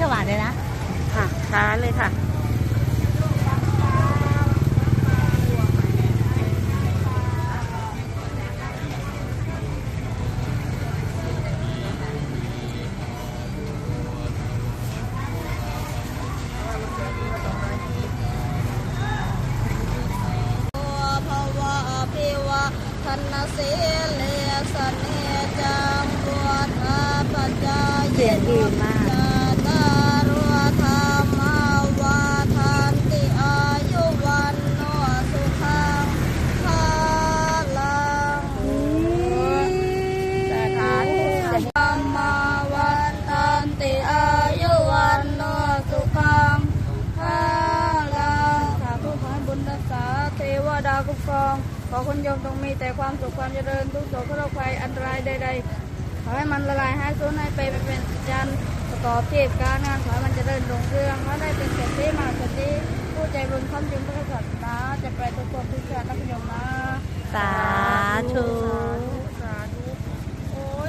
ท้ายเลยค่ะภาวะอภิวะทันเสเลสเนจังบวชอาปัจจายเสียงดีมากาคุ้มครองขอคุณโยมจงมีแต่ความสุขความเจริญทุกโศกโรคภัยอันตรายใดๆขอให้มันละลายให้สูญให้ไปเป็นจันทร์ประกอบเทพการงานขอให้มันเจริญรุ่งเรืองขอให้ได้เป็นเศรษฐีมาเศรษฐีผู้ใจบุญคำจุนพระศาสนาจะไปทุกคนทุกชาตินักโยมนะสาธุ